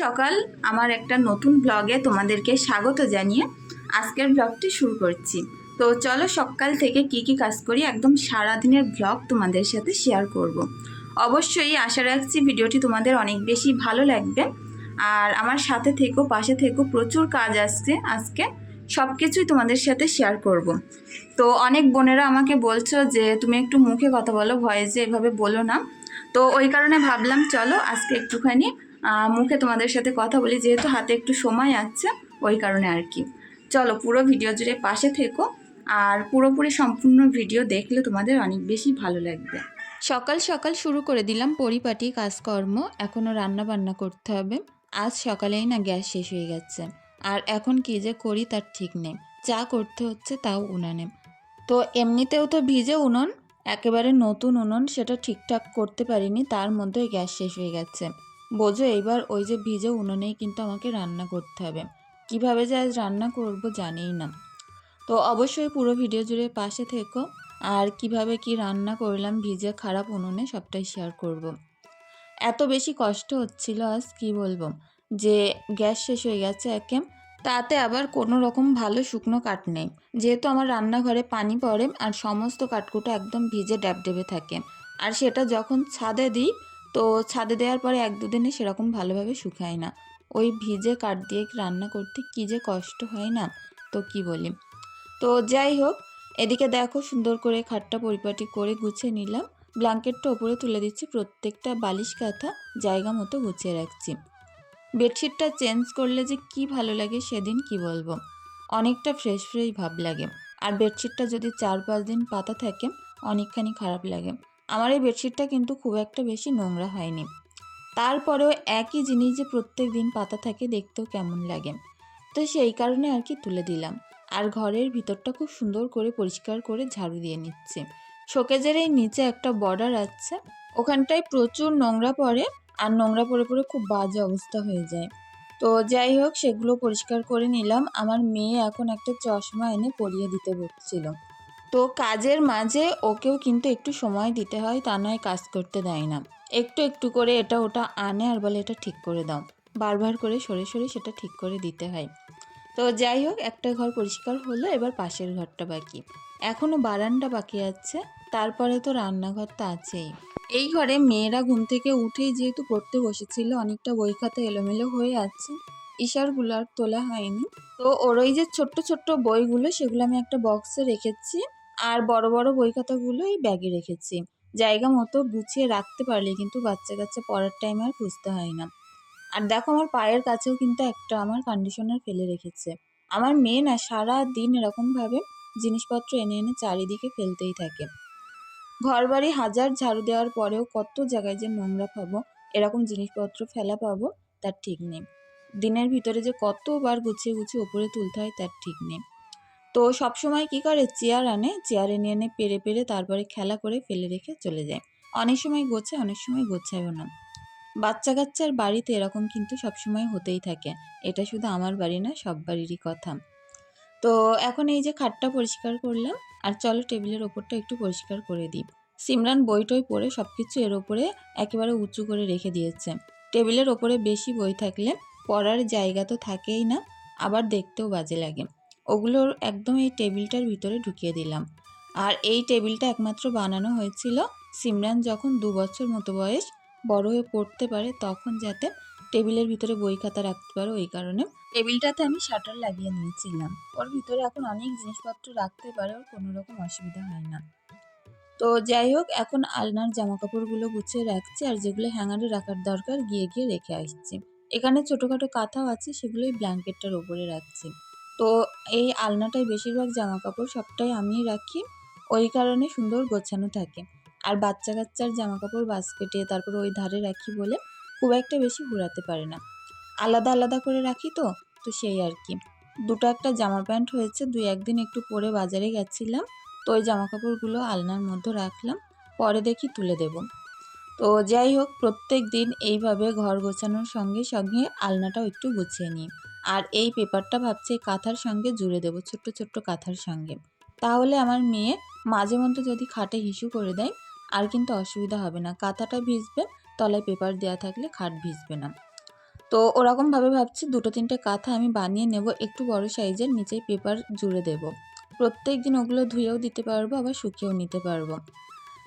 সকাল আমার একটা নতুন ব্লগে তোমাদেরকে স্বাগত জানিয়ে আজকের ব্লগটি শুরু করছি তো চলো সকাল থেকে কি কি কাজ করি, একদম সারাদিনের ব্লগ তোমাদের সাথে শেয়ার করব। অবশ্যই আশা রাখছি ভিডিওটি তোমাদের অনেক বেশি ভালো লাগবে আর আমার সাথে থেকো, পাশে থেকো, প্রচুর কাজ আসছে আজকে সব কিছুই তোমাদের সাথে শেয়ার করব। তো অনেক বোনেরা আমাকে বলছো যে, তুমি একটু মুখে কথা বলো, ভয়েসে এভাবে বলো না তো ওই কারণে ভাবলাম, চলো আজকে একটুখানি মুখে তোমাদের সাথে কথা বলি, যেহেতু হাতে একটু সময় আছে, ওই কারণে আর কি। চলো, পুরো ভিডিও জুড়ে পাশে থেকো, আর পুরোপুরি সম্পূর্ণ ভিডিও দেখলে তোমাদের অনেক বেশি ভালো লাগবে। সকাল সকাল শুরু করে দিলাম পরিপাটি কাজকর্ম, এখনও রান্না বান্না করতে হবে। আজ সকালেই না গ্যাস শেষ হয়ে গেছে। আর এখন কি যে করি তার ঠিক নেই। চা করতে হচ্ছে তাও উনানে। তো এমনিতেও তো ভিজে উনুন, একেবারে নতুন উনুন, সেটা ঠিকঠাক করতে পারিনি, তার মধ্যে গ্যাস শেষ হয়ে গেছে। বোঝো, এইবার ওই যে ভিজে উনুনেই কিন্তু আমাকে রান্না করতে হবে। কীভাবে যে আজ রান্না করব জানিই না। তো অবশ্যই পুরো ভিডিও জুড়ে পাশে থেকো। আর কীভাবে কি রান্না করলাম ভিজে খারাপ উনুনে সবটাই শেয়ার করব। এত বেশি কষ্ট হচ্ছিল আজ, কি বলব? যে গ্যাস শেষ হয়ে গেছে একে। তাতে আবার কোনো রকম ভালো শুকনো কাঠ নেই। যেহেতু আমার রান্নাঘরে পানি পড়ে আর সমস্ত কাঠকুটো একদম ভিজে ড্যাবডেবে থাকে। আর সেটা যখন ছাদে দিই তো ছাদে দেওয়ার পরে এক দুদিনে সেরকম ভালোভাবে শুকায় না। ওই ভিজে কাঠ দিয়ে রান্না করতে কী যে কষ্ট হয় না, তো কি বলি। তো যাই হোক, এদিকে দেখো সুন্দর করে খাটটা পরিপাটি করে গুছিয়ে নিলাম। ব্ল্যাঙ্কেটটা ওপরে তুলে দিচ্ছি, প্রত্যেকটা বালিশ কাঁথা জায়গা মতো গুছিয়ে রাখছি। বেডশিটটা চেঞ্জ করলে যে কি ভালো লাগে সেদিন কি বলব? অনেকটা ফ্রেশ ফ্রেশ ভাব লাগে। আর বেডশিটটা যদি চার পাঁচ দিন পাতা থাকে, অনেকখানি খারাপ লাগে। আমার এই বেডশিটটা কিন্তু খুব একটা বেশি নোংরা হয়নি। তারপরেও একই জিনিস যে প্রত্যেক দিন পাতা থাকে দেখতেও কেমন লাগে। তো সেই কারণে আর কি তুলে দিলাম। আর ঘরের ভিতরটা খুব সুন্দর করে পরিষ্কার করে ঝাড়ু দিয়ে নিচ্ছে। শোকেজের এই নিচে একটা বর্ডার আছে। ওখানটায় প্রচুর নোংরা পড়ে আর নোংরা পড়ে পড়ে খুব বাজে অবস্থা হয়ে যায়। তো যাই হোক, সেগুলো পরিষ্কার করে নিলাম। আমার মেয়ে এখন একটা চশমা এনে পরিয়ে দিতে বলছিল তো কাজের মাঝে ওকেও কিন্তু একটু সময় দিতে হয়, তা নয় কাজ করতে দেয় না। একটু একটু করে এটা ওটা আনে আর বলে এটা ঠিক করে দাও। বারবার করে সরে সরে সেটা ঠিক করে দিতে হয়। তো যাই হোক, একটা ঘর পরিষ্কার হলো, এবার পাশের ঘরটা বাকি। এখনও বারান্দা বাকি আছে, তারপরে তো রান্নাঘরটা আছেই। এই ঘরে মেয়েরা ঘুম থেকে উঠেই যেহেতু পড়তে বসেছিল, অনেকটা বই খাতা এলোমেলো হয়ে আছে। ইশারগুলো আর তোলা হয়নি। তো ওর ওই যে ছোট্ট ছোট্ট বইগুলো, সেগুলো আমি একটা বক্সে রেখেছি। আর বড় বড় বই খাতাগুলো এই ব্যাগে রেখেছি। জায়গা মতো গুছিয়ে রাখতে পারলে কিন্তু বাচ্চা কাচ্চা পড়ার টাইমে আর খুঁজতে হয় না। আর দেখো আমার পায়ের কাছেও কিন্তু একটা আমার কন্ডিশনার ফেলে রেখেছে। আমার মেয়ে না সারা দিন এরকমভাবে জিনিসপত্র এনে এনে চারিদিকে ফেলতেই থাকে। ঘর বাড়ি হাজার ঝাড়ু দেওয়ার পরেও কত জায়গায় যে নোংরা পাবো, এরকম জিনিসপত্র ফেলা পাবো, তার ঠিক নেই। দিনের ভিতরে যে কতবার গুছিয়ে গুছিয়ে ওপরে তুলতে হয়, তার ঠিক নেই। তো সব সময় কি করে? চেয়ার আনে, চেয়ার এনে এনে পেরে পেরে তারপরে খেলা করে ফেলে রেখে চলে যায়। অনেক সময় গোছায় অনেক সময় গোছায়ও না। বাচ্চা কাচ্চার বাড়িতে এরকম কিন্তু সবসময় হতেই থাকে। এটা শুধু আমার বাড়ি না, সব বাড়িরই কথা। তো এখন এই যে খাটটা পরিষ্কার করলাম, আর চলো টেবিলের ওপরটা একটু পরিষ্কার করে দিই। সিমরান বই টই পড়ে সব কিছু এর ওপরে একেবারে উঁচু করে রেখে দিয়েছে। টেবিলের ওপরে বেশি বই থাকলে পড়ার জায়গা তো থাকেই না, আবার দেখতেও বাজে লাগে। ওগুলোর একদম এই টেবিলটার ভিতরে ঢুকিয়ে দিলাম। আর এই টেবিলটা একমাত্র বানানো হয়েছিল সিমরান যখন দু বছর মতো বয়স, বড় হয়ে পড়তে পারে তখন যাতে টেবিলের ভিতরে বই খাতা রাখতে পারো ওই কারণে। টেবিলটাতে আমি শাটার লাগিয়ে নিয়েছিলাম। ওর ভিতরে এখন অনেক জিনিসপত্র রাখতে পারে, ওর কোনো রকম অসুবিধা হয় না। তো যাই হোক, এখন আলনার জামা কাপড়গুলো গুছিয়ে রাখছি আর যেগুলো হ্যাঙ্গারে রাখার দরকার গিয়ে গিয়ে রেখে আসছি। এখানে ছোটোখাটো কাঁথাও আছে সেগুলোই ব্ল্যাঙ্কেটটার ওপরে রাখছি। তো এই আলনাটায় বেশিরভাগ জামা কাপড় সবটাই আমিই রাখি। ওই কারণে সুন্দর গোছানো থাকে। আর বাচ্চা কাচ্চার জামা কাপড় বাস্কেটে তারপর ওই ধারে রাখি বলে খুব একটা বেশি ঘোরাতে পারে না। আলাদা আলাদা করে রাখি তো তো সেই আর কি। দুটো একটা জামা প্যান্ট হয়েছে, দুই একদিন একটু পরে বাজারে গেছিলাম, তো ওই জামা কাপড়গুলো আলনার মধ্যে রাখলাম, পরে দেখি তুলে দেব। তো যাই হোক, প্রত্যেক দিন এইভাবে ঘর গোছানোর সঙ্গে সঙ্গে আলনাটাও একটু গুছিয়ে নিই। আর এই পেপারটা ভাবছি কাঁথার সঙ্গে জুড়ে দেবো, ছোট্ট ছোট্ট কাঁথার সঙ্গে। তাহলে আমার মেয়ে মাঝে মধ্যে যদি খাটে হিসু করে দেয়, আর কিন্তু অসুবিধা হবে না। কাঁথাটা ভিজবে, তলায় পেপার দেওয়া থাকলে খাট ভিজবে না। তো ওরকমভাবে ভাবছি দুটো তিনটে কাঁথা আমি বানিয়ে নেব, একটু বড় সাইজের নিচে পেপার জুড়ে দেব। প্রত্যেক দিন ওগুলো ধুয়েও দিতে পারব, আবার শুকিয়েও নিতে পারব।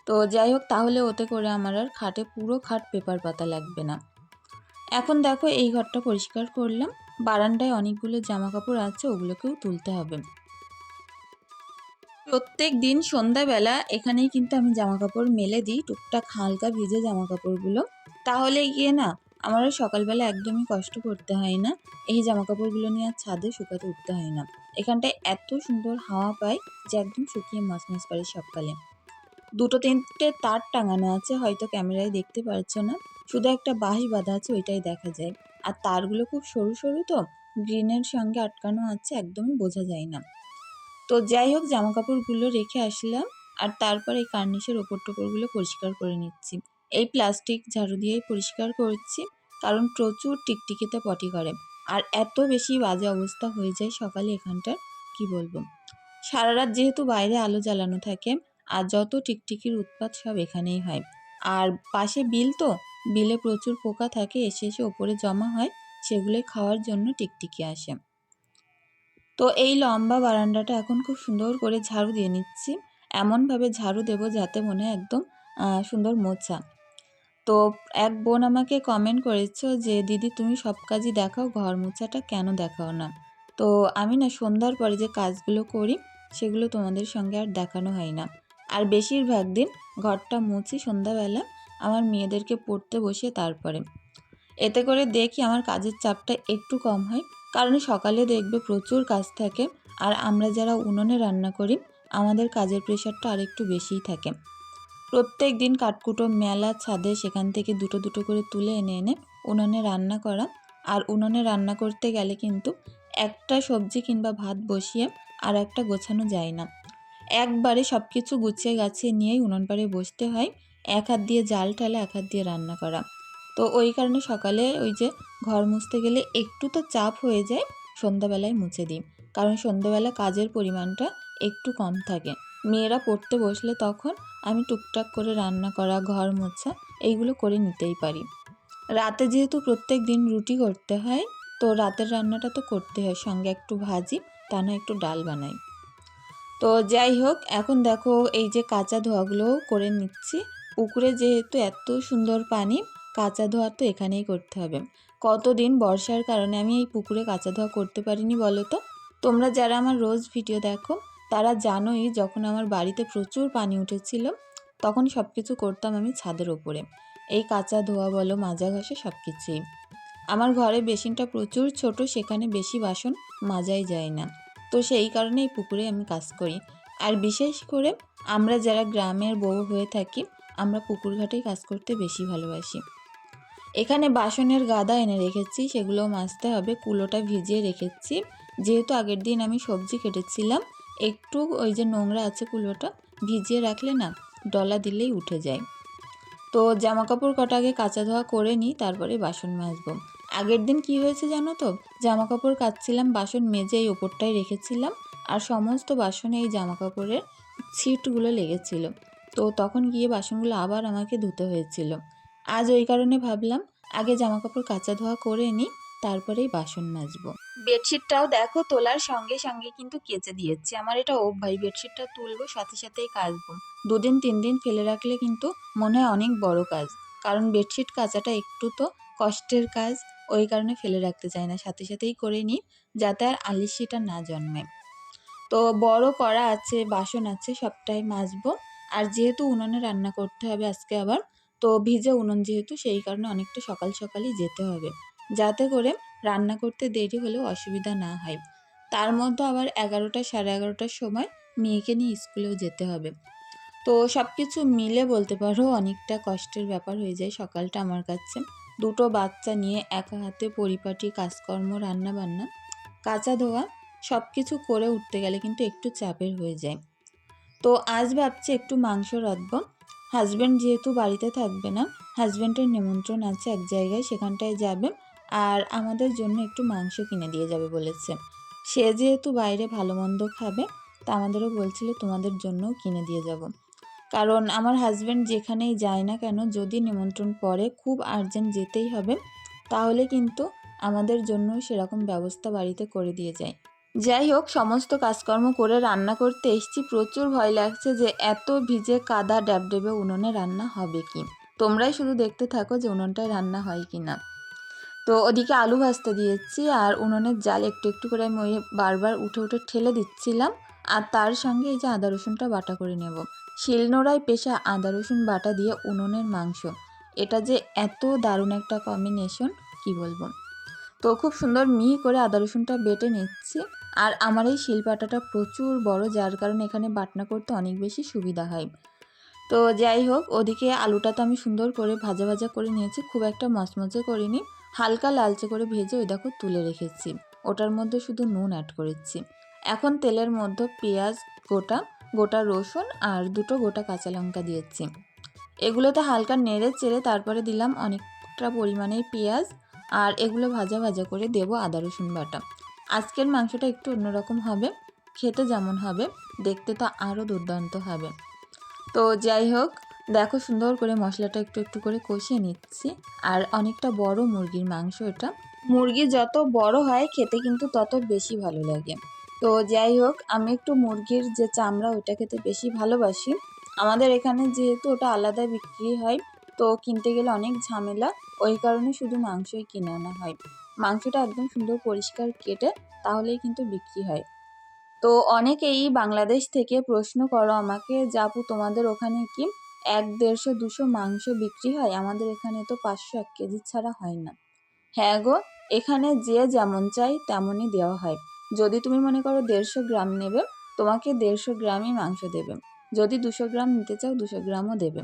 তো যাই হোক, তাহলে ওতে করে আমার আর খাটে পুরো খাট পেপার পাতা লাগবে না। এখন দেখো এই ঘরটা পরিষ্কার করলাম। বারান্দায় অনেকগুলো জামা কাপড় আছে, ওগুলোকেও তুলতে হবে। প্রত্যেক দিন সন্ধ্যাবেলা এখানেই কিন্তু আমি জামা কাপড় মেলে দিই, টুকটাক হালকা ভিজে জামা কাপড়গুলো তাহলে গিয়ে না আমার সকালবেলা একদমই কষ্ট করতে হয় না। এই জামা কাপড়গুলো নিয়ে আর ছাদে শুকাতে উঠতে হয় না। এখানটায় এত সুন্দর হাওয়া পায় যে একদম শুকিয়ে মাছ মাছ পারে সকালে দুটো তিনটে তার টাঙানো আছে, হয়তো ক্যামেরায় দেখতে পারছ না। শুধু একটা বাঁশ বাঁধা আছে, ওইটাই দেখা যায়। আর তারগুলো খুব সরু সরু তো গ্রিনের সঙ্গে আটকানো আছে, একদমই বোঝা যায় না। তো যাই হোক জামা কাপড়গুলো রেখে আসলাম আর তারপর এই কার্নিশের ওপর টোপরগুলো পরিষ্কার করে নিচ্ছি। এই প্লাস্টিক ঝাড়ু দিয়েই পরিষ্কার করছি, কারণ প্রচুর টিকটিকিতে পটি করে। আর এত বেশি বাজে অবস্থা হয়ে যায় সকালে এখানটার, কি বলব? সারা রাত যেহেতু বাইরে আলো জ্বালানো থাকে, আর যত টিকটিকির উৎপাত সব এখানেই হয়। আর পাশে বিল তো? বিলে প্রচুর পোকা থাকে, এসে এসে ওপরে জমা হয়, সেগুলোই খাওয়ার জন্য টিকটিকি আসে। তো এই লম্বা বারান্দাটা এখন খুব সুন্দর করে ঝাড়ু দিয়ে নিচ্ছি। এমনভাবে ঝাড়ু দেব যাতে মনে হয় একদম সুন্দর মোছা। তো এক বোন আমাকে কমেন্ট করেছ যে, দিদি, তুমি সব কাজই দেখাও, ঘর মোছাটা কেন দেখাও না? তো আমি না সন্ধ্যার পরে যে কাজগুলো করি, সেগুলো তোমাদের সঙ্গে আর দেখানো হয় না। আর বেশিরভাগ দিন ঘরটা মুছি সন্ধ্যাবেলা আমার মেয়েদেরকে পড়তে বসে তারপরে। এতে করে দেখি আমার কাজের চাপটা একটু কম হয়, কারণ সকালে দেখবে প্রচুর কাজ থাকে আর আমরা যারা উনুনে রান্না করি, আমাদের কাজের প্রেশারটা আরেকটু বেশিই থাকে। প্রত্যেক দিন কাঠকুটো মেলা ছাদে সেখান থেকে দুটো দুটো করে তুলে এনে এনে উনুনে রান্না করা আর উনুনে রান্না করতে গেলে কিন্তু একটা সবজি কিংবা ভাত বসিয়ে আর একটা গোছানো যায় না। একবারে সব কিছু গুছিয়ে গাছিয়ে নিয়েই উনুন পাড়ে বসতে হয়। এক হাত দিয়ে জাল ঠালে, এক হাত দিয়ে রান্না করা। তো ওই কারণে সকালে ওই যে ঘর মুছতে গেলে একটু তো চাপ হয়ে যায়, সন্ধ্যাবেলায় মুছে দিই। কারণ সন্ধ্যাবেলা কাজের পরিমাণটা একটু কম থাকে। মেয়েরা পড়তে বসলে তখন আমি টুকটাক করে রান্না করা, ঘর মোছা, এইগুলো করে নিতেই পারি। রাতে যেহেতু প্রত্যেক দিন রুটি করতে হয়, তো রাতের রান্নাটা তো করতে হয়। সঙ্গে একটু ভাজি, তা না একটু ডাল বানাই। তো যাই হোক, এখন দেখো এই যে কাঁচা ধোয়াগুলোও করে নিচ্ছি। পুকুরে যেহেতু এত সুন্দর পানি, কাঁচা ধোয়া তো এখানেই করতে হবে। কতদিন বর্ষার কারণে আমি এই পুকুরে কাঁচা ধোয়া করতে পারিনি বলো তো? তোমরা যারা আমার রোজ ভিডিও দেখো, তারা জানোই যখন আমার বাড়িতে প্রচুর পানি উঠেছিল, তখন সব কিছু করতাম আমি ছাদের ওপরে। এই কাঁচা ধোয়া বলো, মাজা ঘষে সব কিছুই আমার ঘরে বেসিনটা প্রচুর ছোট, সেখানে বেশি বাসন মাজাই যায় না। তো সেই কারণে এই পুকুরে আমি কাজ করি। আর বিশেষ করে আমরা যারা গ্রামের বউ হয়ে থাকি, আমরা পুকুর ঘাটেই কাজ করতে বেশি ভালোবাসি। এখানে বাসনের গাদা এনে রেখেছি, সেগুলো মাজতে হবে, কুলোটা ভিজিয়ে রেখেছি। যেহেতু আগের দিন আমি সবজি কেটেছিলাম, একটু ওই যে নোংরা আছে কুলোটা, ভিজিয়ে রাখলে না ডলা দিলেই উঠে যায়। তো জামা কাপড় কটা আগে কাঁচা ধোয়া করে নিই, তারপরে বাসন মাজবো। আগের দিন কি হয়েছে জানো তো? জামা কাপড় কাচ্ছিলাম, বাসন মেজে এই ওপরটাই রেখেছিলাম আর সমস্ত বাসনে এই জামা কাপড়ের ছিটগুলো লেগেছিল। তো তখন গিয়ে বাসনগুলো আবার আমাকে ধুতে হয়েছিল। আজ ওই কারণে ভাবলাম, আগে জামা কাপড় কাঁচা ধোয়া করে নিই তারপরেই বাসন মাজবো। বেডশিটটাও দেখো, তোলার সঙ্গে সঙ্গে কিন্তু কেচে দিয়েছি। আমার এটা অভ্যাস, বেডশিটটা তুলবো, সাথে সাথেই কাচবো। দুদিন, তিন দিন ফেলে রাখলে কিন্তু মনে হয় অনেক বড় কাজ। কারণ বেডশিট কাচাটা একটু তো কষ্টের কাজ। ওই কারণে ফেলে রাখতে চাই না। সাথে সাথেই করে নিই যাতে আর আলিশিটা না জন্মে। তো বড় কড়া আছে, বাসন আছে, সবটাই মাজবো। আর যেহেতু উনুনে রান্না করতে হবে আজকে আবার, তো ভিজে উনুন যেহেতু, সেই কারণে অনেকটা সকাল সকালই যেতে হবে। যাতে করে রান্না করতে দেরি হলেও অসুবিধা না হয়। তার মধ্যে আবার এগারোটা সাড়ে এগারোটার সময় মেয়েকে নিয়ে স্কুলেও যেতে হবে। তো সব কিছু মিলে বলতে পারো, অনেকটা কষ্টের ব্যাপার হয়ে যায় সকালটা আমার কাছে। দুটো বাচ্চা নিয়ে একা হাতে পরিপাটি, কাজকর্ম রান্না বান্না কাঁচা ধোয়া সব কিছু করে উঠতে গেলে কিন্তু একটু চাপের হয়ে যায়। তো আজ ভাবছি একটু মাংস রাঁধবো। হাজব্যান্ড যেহেতু বাড়িতে থাকবে না হাজব্যান্ডের নিমন্ত্রণ আছে এক জায়গায়, সেখানটায় যাবে আর আমাদের জন্য একটু মাংস কিনে দিয়ে যাবে বলেছে। সে যেহেতু বাইরে ভালো মন্দ খাবে, তা আমাদেরও বলছিল তোমাদের জন্যও কিনে দিয়ে যাব। কারণ আমার হাজব্যান্ড যেখানেই যায় না কেন, যদি নিমন্ত্রণ পড়ে খুব আর্জেন্ট যেতেই হবে, তাহলে কিন্তু আমাদের জন্য সেরকম ব্যবস্থা বাড়িতে করে দিয়ে যায়। যাই হোক, সমস্ত কাজকর্ম করে রান্না করতে এসছি। প্রচুর ভয় লাগছে যে এত ভিজে কাদা ড্যাবডেবে উনুনে রান্না হবে কি? তোমরাই শুধু দেখতে থাকো যে উনুনটায় রান্না হয় কি না তো ওদিকে আলু ভাজতে দিয়েছি আর উনুনের জাল একটু একটু করে আমি ওই বারবার উঠে উঠে ঠেলে দিচ্ছিলাম। আর তার সঙ্গে এই যে আদা রসুনটা বাটা করে নেব। শিলনোড়ায় পেশা আদা রসুন বাটা দিয়ে উনুনের মাংস। এটা যে এত দারুণ একটা কম্বিনেশন কি বলব? তো খুব সুন্দর মিহি করে আদা রসুনটা বেটে নিচ্ছি। আর আমার এই শিলপাটাটা প্রচুর বড়, যার কারণে এখানে বাটনা করতে অনেক বেশি সুবিধা হয়। তো যাই হোক, ওদিকে আলুটা তো আমি সুন্দর করে ভাজা ভাজা করে নিয়েছি, খুব একটা মচমচে করিনি। হালকা লালচে করে ভেজে ওই দেখো তুলে রেখেছি। ওটার মধ্যে শুধু নুন অ্যাড করেছি। এখন তেলের মধ্যে পেঁয়াজ, গোটা গোটা রসুন আর দুটো গোটা কাঁচা লঙ্কা দিয়েছি। এগুলোতে হালকা নেড়ে চেড়ে তারপরে দিলাম অনেকটা পরিমাণে পেঁয়াজ আর এগুলো ভাজা ভাজা করে দেব আদা, রসুন বাটা। আজকের মাংসটা একটু অন্যরকম হবে, খেতে যেমন হবে, দেখতে তো আরও দুর্দান্ত হবে। তো যাই হোক দেখো সুন্দর করে মশলাটা একটু একটু করে কষিয়ে নিচ্ছি। আর অনেকটা বড় মুরগির মাংস এটা। মুরগি যত বড় হয়, খেতে কিন্তু তত বেশি ভালো লাগে। তো যাই হোক, আমি একটু মুরগির যে চামড়া ওটা খেতে বেশি ভালোবাসি। আমাদের এখানে যেহেতু ওটা আলাদা বিক্রি হয়, তো কিনতে গেলে অনেক ঝামেলা। ওই কারণে শুধু মাংসই কিনে আনা হয়। মাংসটা একদম সুন্দর পরিষ্কার কেটে তাহলেই কিন্তু বিক্রি হয়। তো অনেকেই বাংলাদেশ থেকে প্রশ্ন করো আমাকে জাপু তোমাদের ওখানে কি এক দেড়শো, দুশো মাংস বিক্রি হয়, আমাদের এখানে তো পাঁচশো এক কেজি ছাড়া হয় না। হ্যাঁ গো, এখানে যে যেমন চাই তেমনই দেওয়া হয়। যদি তুমি মনে করো দেড়শো গ্রাম নেবে, তোমাকে দেড়শো গ্রামই মাংস দেবে। যদি দুশো গ্রাম নিতে চাও, দুশো গ্রামও দেবে।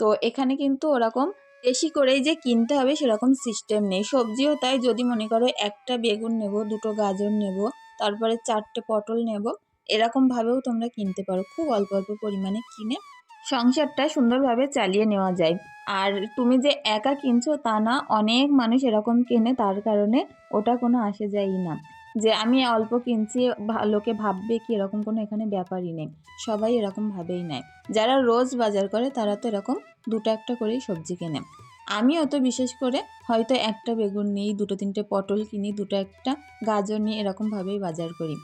তো এখানে কিন্তু ওরকম বেশি করেই যে কিনতে হবে সেরকম সিস্টেম নেই। সবজিও তাই, যদি মনে করো একটা বেগুন নেব, দুটো গাজর নেব, তারপরে চারটে পটল নেব, এরকমভাবেও তোমরা কিনতে পারো। খুব অল্প অল্প পরিমাণে কিনে সংসারটা সুন্দরভাবে চালিয়ে নেওয়া যায়। আর তুমি যে একা কিনছো তা না, অনেক মানুষ এরকম কেনে, তার কারণে ওটা কোনো আসে যায়ই না। যে আমি অল্প কিনছি লোকে ভাববে কি এরকম কোনো এখানে ব্যাপারই নেই। সবাই এরকম ভাবেই নেয়। যারা রোজ বাজার করে, তারা তো এরকম দুটো একটা করেই সবজি কেনে। আমি তো বিশেষ করে হয়তো একটা বেগুন নিই, দুটো তিনটে পটল কিনি, দুটো একটা গাজর নিই এরকমভাবেই বাজার করি।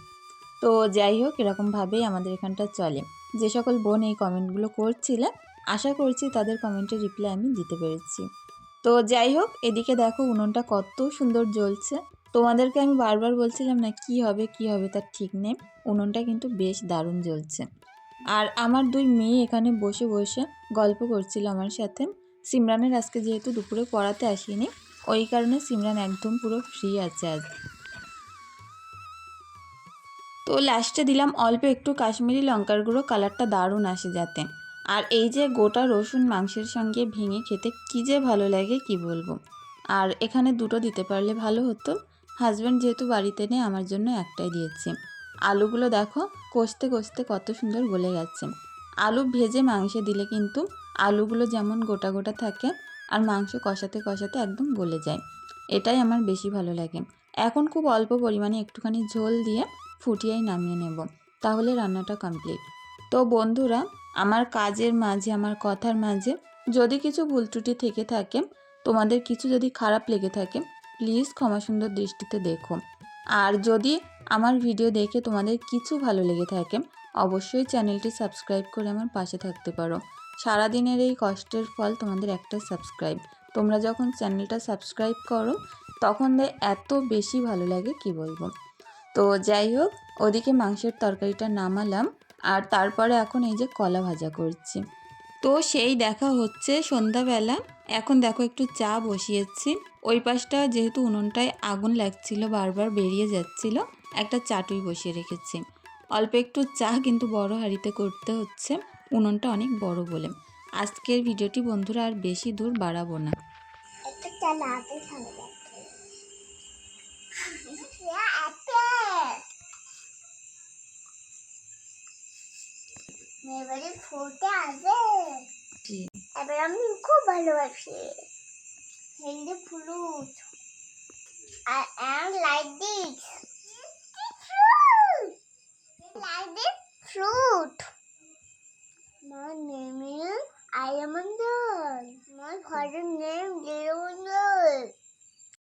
তো যাই হোক, এরকমভাবেই আমাদের এখানটা চলে। যে সকল বোন এই কমেন্টগুলো করছিলে, আশা করছি তাদের কমেন্টের রিপ্লাই আমি দিতে পেরেছি। তো যাই হোক, এদিকে দেখো উনুনটা কত সুন্দর জ্বলছে। তোমাদেরকে আমি বারবার বলছিলাম না কি হবে কি হবে তার ঠিক নেই। উনুনটা কিন্তু বেশ দারুণ জ্বলছে। আর আমার দুই মেয়ে এখানে বসে বসে গল্প করছিল আমার সাথে। সিমরানের আজকে যেহেতু দুপুরে পড়াতে আসিনি, ওই কারণে সিমরান একদম পুরো ফ্রি আছে আজ। তো লাস্টে দিলাম অল্প একটু কাশ্মীরি লঙ্কার গুঁড়ো কালারটা দারুণ আসে যাতে। আর এই যে গোটা রসুন মাংসের সঙ্গে ভেঙে খেতে কী যে ভালো লাগে, কি বলব? আর এখানে দুটো দিতে পারলে ভালো হতো। হাজব্যান্ড যেহেতু বাড়িতে নেই, আমার জন্য একটাই দিয়েছি। আলুগুলো দেখো, কষতে কষতে কত সুন্দর গলে গেছে। আলু ভেজে মাংসে দিলে কিন্তু আলুগুলো যেমন গোটা গোটা থাকে, আর মাংস কষাতে কষাতে একদম গলে যায়। এটাই আমার বেশি ভালো লাগে। এখন খুব অল্প পরিমাণে একটুখানি ঝোল দিয়ে ফুটিয়েই নামিয়ে নেব। তাহলে রান্নাটা কমপ্লিট তো বন্ধুরা, আমার কাজের মাঝে, আমার কথার মাঝে যদি কিছু ভুল ত্রুটি থেকে থাকে, তোমাদের কিছু যদি খারাপ লেগে থাকে প্লিজ ক্ষমা সুন্দর দৃষ্টিতে দেখো। আর যদি আমার ভিডিও দেখে তোমাদের কিছু ভালো লেগে থাকে, অবশ্যই চ্যানেলটি সাবস্ক্রাইব করে আমার পাশে থাকতে পারো। সারাদিনের এই কষ্টের ফল তোমাদের একটা সাবস্ক্রাইব তোমরা যখন চ্যানেলটা সাবস্ক্রাইব করো, তখন এত বেশি ভালো লাগে, কি বলব? তো যাই হোক, ওদিকে মাংসের তরকারিটা নামালাম আর তারপরে এখন এই যে কলা ভাজা করছি। তো সেই দেখা হচ্ছে সন্ধ্যাবেলা। এখন দেখো একটু চা বসিয়েছি। ওই পাশটা যেহেতু উনুনটায় আগুন লাগছিল, বারবার বেরিয়ে যাচ্ছিল, একটা চাটুই বসিয়ে রেখেছি। অল্প একটু চা কিন্তু বড় হাঁড়িতে করতে হচ্ছে, উনুনটা অনেক বড় বলে। আজকের ভিডিওটি বন্ধুরা আর বেশি দূর বাড়াবো না। এবারে ফোটা আছে এবার আমি খুব ভালোবাসি Hindi fruit I am like this like this fruit. My name is I am Andal. My father's name is Leonard.